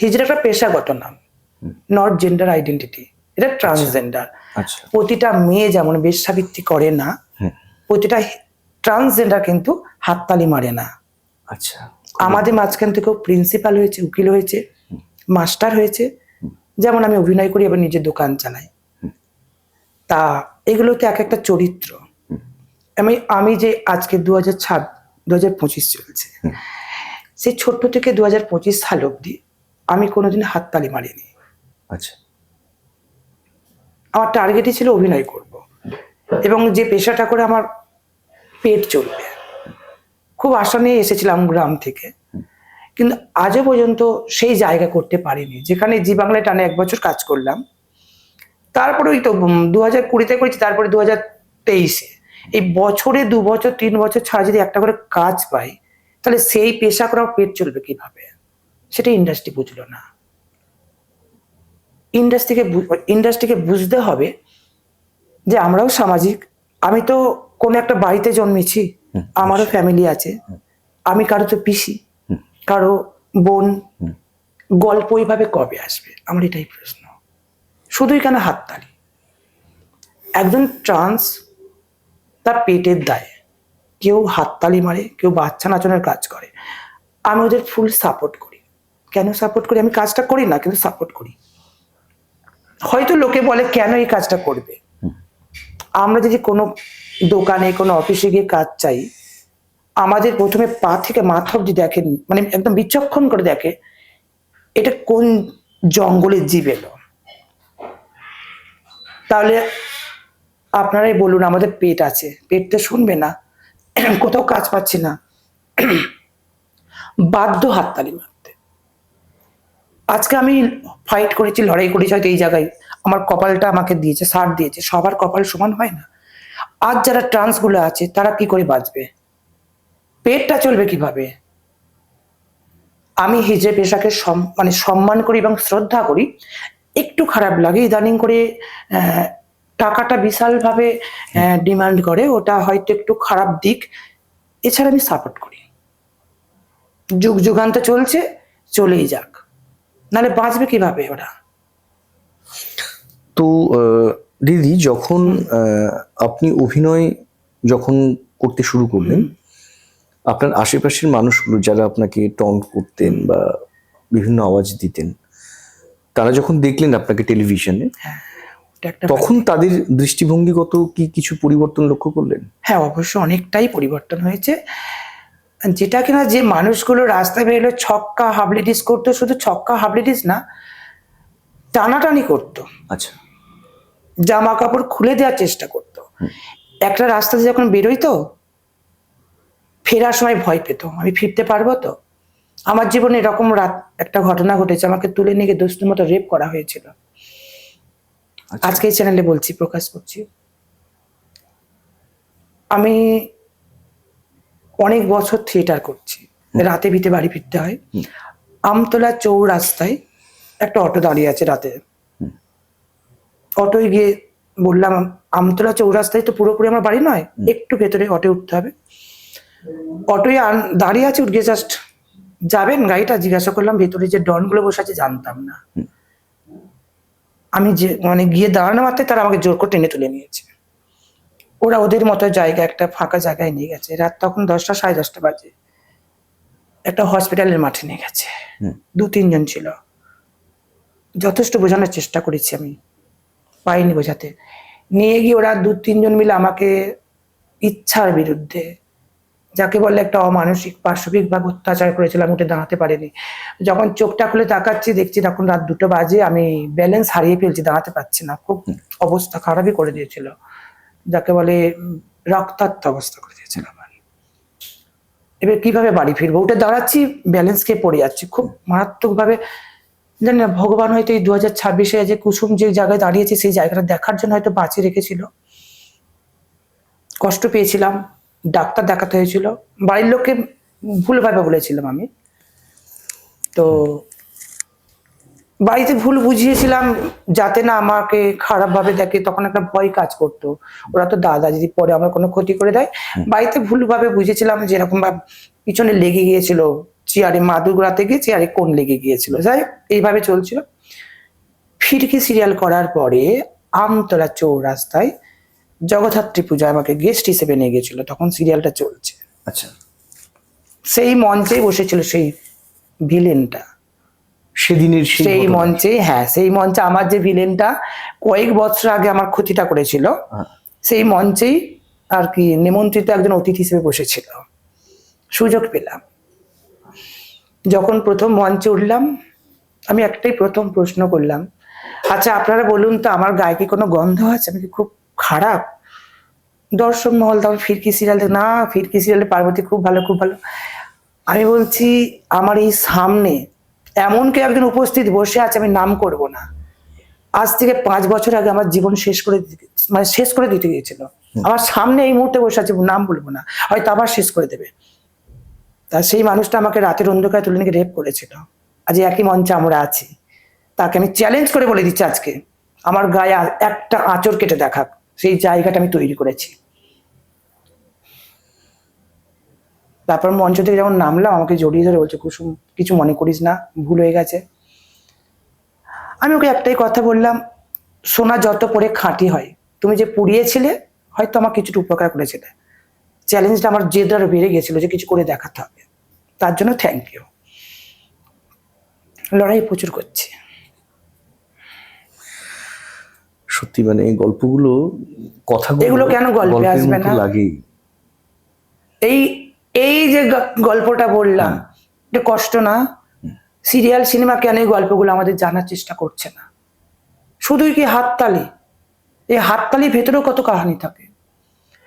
হিজড়া একটা পেশাগত নাম। নট জেন্ডার আইডেন্টিটি এটা ট্রান্সজেন্ডার আচ্ছা। প্রতিটা মেয়ে যেমন বেশ্যাবৃত্তি করে না প্রতিটা ট্রান্সজেন্ডার কিন্তু হাততালি মারে না। আচ্ছা। আমাদের মাঝখান থেকেও প্রিন্সিপাল হয়েছে উকিল হয়েছে মাস্টার হয়েছে। যেমন আমি অভিনয় করি এবার নিজের দোকান চালাই। তা এগুলো তো এক একটা চরিত্র। আমি আমি যে আজকে দু হাজার ছাব দু হাজার পঁচিশ চলছে। সেই ছোট্ট থেকে দু হাজার পঁচিশ সাল অবধি আমি কোনোদিন হাততালি মারিনি। আচ্ছা। আমার টার্গেটই ছিল অভিনয় করব। এবং যে পেশাটা করে আমার পেট চলবে। খুব আশা নিয়ে এসেছিলাম গ্রাম থেকে। কিন্তু আজও পর্যন্ত সেই জায়গা করতে পারিনি। যেখানে জি বাংলায় টানে এক বছর কাজ করলাম। তারপরে ওই তো দু হাজার কুড়িতে করেছি তারপরে দু হাজার তেইশে। এই বছরে দু বছর তিন বছর ছাড়া যদি একটা করে কাজ পাই তাহলে সেই পেশা করে আমার পেট চলবে কীভাবে? সেটা ইন্ডাস্ট্রি বুঝলো না। ইন্ডাস্ট্রিকে ইন্ডাস্ট্রিকে বুঝতে হবে যে আমরাও সামাজিক আমি তো কোনো একটা বাড়িতে জন্মেছি আমারও ফ্যামিলি আছে আমি কারও তো পিসি কারও বোন গল্প এইভাবে কবে আসবে? আমার এটাই প্রশ্ন। শুধুই কেন হাততালি। একজন ট্রান্স তার পেটের দায়ে। কেউ হাততালি মারে কেউ বাচ্চা নাচানোর কাজ করে। আমি ওদের ফুল সাপোর্ট করি। কেন সাপোর্ট করি? আমি কাজটা করি না, কিন্তু সাপোর্ট করি। হয়তো লোকে বলে, কেন এই কাজটা করবে? আমরা যদি কোনো দোকানে, কোনো অফিসে গিয়ে কাজ চাই, আমাদের প্রথমে পা থেকে মাথা অব্দি দেখেন মানে একদম বিচক্ষণ করে দেখে, এটা কোন জঙ্গলের জীব এলো? তাহলে আপনারাই বলুন, আমাদের পেট আছে। পেট তো শুনবে না, কোথাও কাজ পাচ্ছি না। বাধ্য হাততালি মারতে আজকে আমি ফাইট করেছি, লড়াই করেছি হয়তো এই জায়গায়। আমার কপালটা আমাকে দিয়েছে, সার দিয়েছে। সবার কপাল সমান হয় না। আজ যারা ট্রান্সগুলো আছে, তারা কি করে বাঁচবে? পেটটা চলবে কীভাবে? আমি হিজড়ে পেশাকে মানে সম্মান করি এবং শ্রদ্ধা করি। একটু খারাপ লাগে ইদানিং করে টাকাটা বিশালভাবে ডিমান্ড করে। ওটা হয়তো একটু খারাপ দিক। এছাড়া আমি সাপোর্ট করি। যুগ যুগান্ত চলছে, চলেই যাক। নাহলে বাঁচবে কীভাবে ওরা? তো দিদি যখন আপনি অভিনয় যখন করতে শুরু করলেন আপনার আশেপাশের মানুষগুলো যারা আপনাকে টন্ট করতেন বা বিভিন্ন আওয়াজ দিতেন তারা যখন দেখলেন আপনাকে টেলিভিশনে একটা তখন তাদের দৃষ্টিভঙ্গিগত কি কিছু পরিবর্তন লক্ষ্য করলেন? হ্যাঁ অবশ্য অনেকটাই পরিবর্তন হয়েছে। যেটা কিনা যে মানুষগুলো রাস্তায় বেরোলে ছক্কা হাবলিটিস করতো শুধু ছক্কা হাবলিটিস না টানাটানি করতো। আচ্ছা। জামা কাপড় খুলে দেওয়ার চেষ্টা করতো। একটা রাস্তাতে যখন বেরোই তো ফেরার সময় ভয় পেত আমি ফিরতে পারব তো? আমার জীবনে এরকম রাত একটা ঘটনা ঘটেছে আমাকে তুলে নিয়ে দোস্তের মতো রেপ করা হয়েছিল। আচ্ছা। আজকে এই চ্যানেলে বলছি প্রকাশ করছি। আমি অনেক বছর থিয়েটার করছি। রাতে ভিতে বাড়ি ফিরতে হয়। আমতলা চৌরাস্তায় একটা অটো দাঁড়িয়ে আছে রাতে। অটোয় গিয়ে বললাম আমতলা চৌরাস্তায় তো পুরোপুরি আমার বাড়ি নয় একটু ভেতরে অটো উঠতে হবে। অটোয় দাঁড়িয়ে আছে উঠে জাস্ট যাবেন গাড়িটা জিজ্ঞাসা করলাম ভেতরে যে ডনগুলো বসে আছে জানতাম না। আমি যে মানে গিয়ে দাঁড়ানো মাত্র তারা আমাকে জোর করে টেনে তুলে নিয়েছে। ওরা ওদের মতো জায়গা একটা ফাঁকা জায়গায় নিয়ে গেছে। রাত তখন দশটা সাড়ে দশটা বাজে। একটা হসপিটালের মাঠে নিয়ে গেছে। দু তিনজন ছিল। যথেষ্ট বোঝানোর চেষ্টা করেছি আমি। পাইনি বোঝাতে। নিয়ে গিয়ে ওরা দু তিনজন মিলে আমাকে ইচ্ছার বিরুদ্ধে যাকে বলে একটা অমানসিক পার্শ্বিক ভাবে অত্যাচার করেছিলাম উঠে দাঁড়াতে পারিনি। যখন চোখটা খুলে তাকাচ্ছি দেখছি তখন রাত দুটো বাজে আমি ব্যালেন্স হারিয়ে ফেলছি দাঁড়াতে পারছি না। খুব অবস্থা খারাপই করে দিয়েছিল। যাকে বলে রক্তাক্ত অবস্থা করে দিয়েছিল আমার এবার কীভাবে বাড়ি ফিরবো? ওটা দাঁড়াচ্ছি ব্যালেন্স খেয়ে পড়ে যাচ্ছি। খুব মারাত্মক ভাবে জানি না, ভগবান হয়তো এই দু হাজার ছাব্বিশে যে কুসুম যে জায়গায় দাঁড়িয়েছে, সেই জায়গাটা দেখার জন্য হয়তো বাঁচিয়ে রেখেছিল। কষ্ট পেয়েছিলাম, ডাক্তার দেখাতে হয়েছিল। বাড়ির লোককে ভুলভাবে বলেছিলাম আমি। তো বাড়িতে ভুল বুঝিয়েছিলাম যাতে না আমাকে খারাপভাবে দেখে তখন একটা ভয় কাজ করতো। ওরা তো দাদা যদি পরে আমার কোনো ক্ষতি করে দেয়। বাড়িতে ভুলভাবে বুঝেছিলাম যে এরকম ভাবে পিছনে লেগে গিয়েছিল চেয়ারে মাদুগুড়া গিয়ে চেয়ারে কোন লেগে গিয়েছিল। যাই এইভাবে চলছিল। ফিরকি সিরিয়াল করার পরে আমতলা চৌরাস্তায় জগদ্ধাত্রী পূজা আমাকে গেস্ট হিসেবে নিয়ে গেছিল তখন সিরিয়ালটা চলছে। আচ্ছা। সেই মঞ্চেই বসেছিল সেই ভিলেনটা সেদিনের সেই মঞ্চে হ্যাঁ সেই মঞ্চে আমার যে ভিলেনটা কয়েক বছর আগে আমার ক্ষতিটা করেছিল হ্যাঁ। সেই মঞ্চেই আর কি নিমন্ত্রিত একজন অতিথি হিসেবে বসেছিল। সুযোগ পেলাম। যখন প্রথম মঞ্চে উঠলাম আমি একটাই প্রথম প্রশ্ন করলাম আচ্ছা আপনারা বলুন তো আমার গায়ে কি কোনো গন্ধ আছে? আমি কি খুব খারাপ? দর্শক মহল তখন ফিরকি সিরিয়াল না ফিরকি সিরিয়ালে পার্বতী খুব ভালো খুব ভালো। আমি বলছি আমার এই সামনে এমন কেউ একজন উপস্থিত বসে আছে আমি নাম করব না। আজ থেকে পাঁচ বছর আগে আমার জীবন শেষ করে মানে শেষ করে দিতে গিয়েছিল। আমার সামনে এই মুহূর্তে বসে আছে নাম বলব না হয়তো আবার শেষ করে দেবে। তা সেই মানুষটা আমাকে রাতের অন্ধকারে তুলে নিয়ে রেপ করেছিল। আজ একই মঞ্চে আমরা আছি। তাকে আমি চ্যালেঞ্জ করে বলে দিচ্ছি আজকে। আমার গায়ে একটা আঁচড় কেটে দেখাক সেই জায়গাটা আমি তৈরি করেছি। তারপর মঞ্চ থেকে যখন নামলাম আমাকে জড়িয়ে ধরে বলছে কুসুম কিছু মনে করিস না ভুল হয়ে গেছে। আমি ওকে একটাই কথা বললাম সোনা যত পরে খাঁটি হয় তুমি যে পুড়িয়েছিলে হয়তো আমার কিছুটা উপকার করেছিলে। চ্যালেঞ্জটা আমার জেদ আরও বেড়ে গেছিল যে কিছু করে দেখাতে হবে। তার জন্য থ্যাংক ইউ লড়াই প্রচুর করছি। সত্যি মানে এই গল্পগুলো কথাগুলো এগুলো কেন গল্পে আসবে না? লাগেই। এই এই যে গল্পটা বললাম এটা কষ্ট না? সিরিয়াল সিনেমা কেন এই গল্পগুলো আমাদের জানার চেষ্টা করছে না? শুধুই কি হাততালি? এই হাততালির ভেতরেও কত কাহানি থাকে?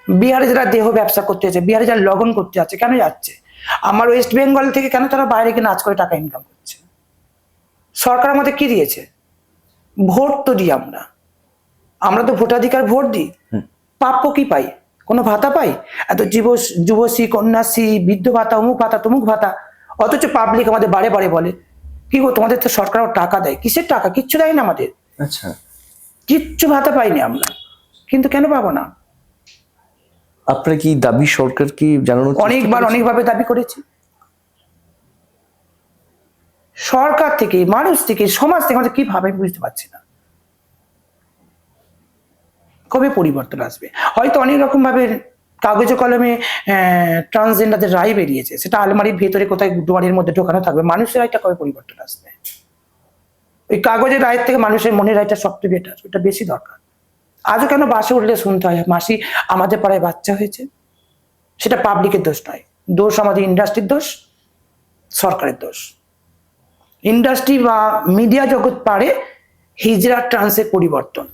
বিহারে যারা দেহ ব্যবসা করতে যাচ্ছে বিহারে যারা লগন করতে যাচ্ছে কেন যাচ্ছে? আমার ওয়েস্ট বেঙ্গল থেকে কেন তারা বাইরে গিয়ে নাচ করে টাকা ইনকাম করছে? সরকার আমাদের কি দিয়েছে? ভোট তো দিই আমরা। আমরা তো ভোটাধিকার ভোট দিই। প্রাপ্য কি পাই? কোনো ভাতা পাই? এত যুব যুবশ্রী কন্যাশ্রী বৃদ্ধ ভাতা অমুক ভাতা তমুক ভাতা অথচ পাবলিক আমাদের বারে বারে বলে। কি গো তোমাদের তো সরকারও টাকা দেয় কিসের টাকা? কিচ্ছু দেয় না আমাদের। আচ্ছা। কিচ্ছু ভাতা পাইনি আমরা। কিন্তু কেন পাবো না? আপনার কি দাবি সরকার কি জানানো অনেকবার অনেকভাবে দাবি করেছি। সরকার থেকে মানুষ থেকে সমাজ থেকে আমাদের কি ভাবে বুঝতে পারছি না। কবে পরিবর্তন আসবে? হয়তো অনেক রকম ভাবে কাগজে কলমে ট্রান্সজেন্ডারদের রায় বেরিয়েছে। সেটা আলমারির ভেতরে কোথায় দুয়ারের মধ্যে ঢোকানো থাকবে, মানুষের রায়টা কবে পরিবর্তন আসবে? ওই কাগজের রায়ের থেকে মানুষের মনের রায়টা সবচেয়ে বেটার ওটা বেশি দরকার। আজও কেন বাসে উঠলে শুনতে হয়, মাসি আমাদের পাড়ায় বাচ্চা হয়েছে? সেটা পাবলিকের দোষ নয়। দোষ আমাদের ইন্ডাস্ট্রির দোষ, সরকারের দোষ। ইন্ডাস্ট্রি বা মিডিয়া জগৎ পারে হিজরা ট্রান্সের পরিবর্তন।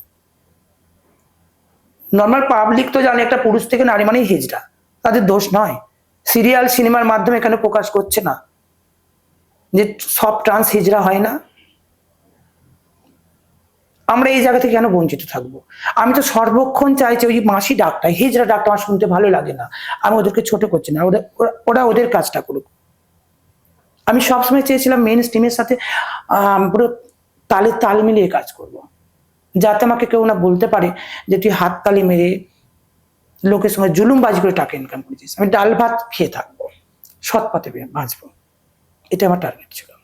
নর্মাল পাবলিক তো জানে একটা পুরুষ থেকে নারী মানেই হিজড়া। তাদের দোষ নয়। সিরিয়াল সিনেমার মাধ্যমে কেন প্রকাশ করছে না? যে সব ট্রান্স হিজড়া হয় না? আমরা এই জায়গা থেকে কেন বঞ্চিত থাকব? আমি তো সর্বক্ষণ চাইছি ওই মাসি ডাকটা, হিজড়া ডাকটা আমার শুনতে ভালো লাগে না। আমি ওদেরকে ছোট করছি না, ওদের ওরা ওদের কাজটা করুক। আমি সবসময় চেয়েছিলাম মেন স্ট্রিমের সাথে পুরো তালে তাল মিলিয়ে কাজ করব। যাতে আমাকে কেউ না বলতে পারে যে তুই হাত তালি মেরে লোকের সঙ্গে জুলুমবাজি করে টাকা ইনকাম করেছিস। আমি ডাল ভাত খেয়ে থাকব, সৎ পথে বাঁচবো। এটা আমার টার্গেট ছিল।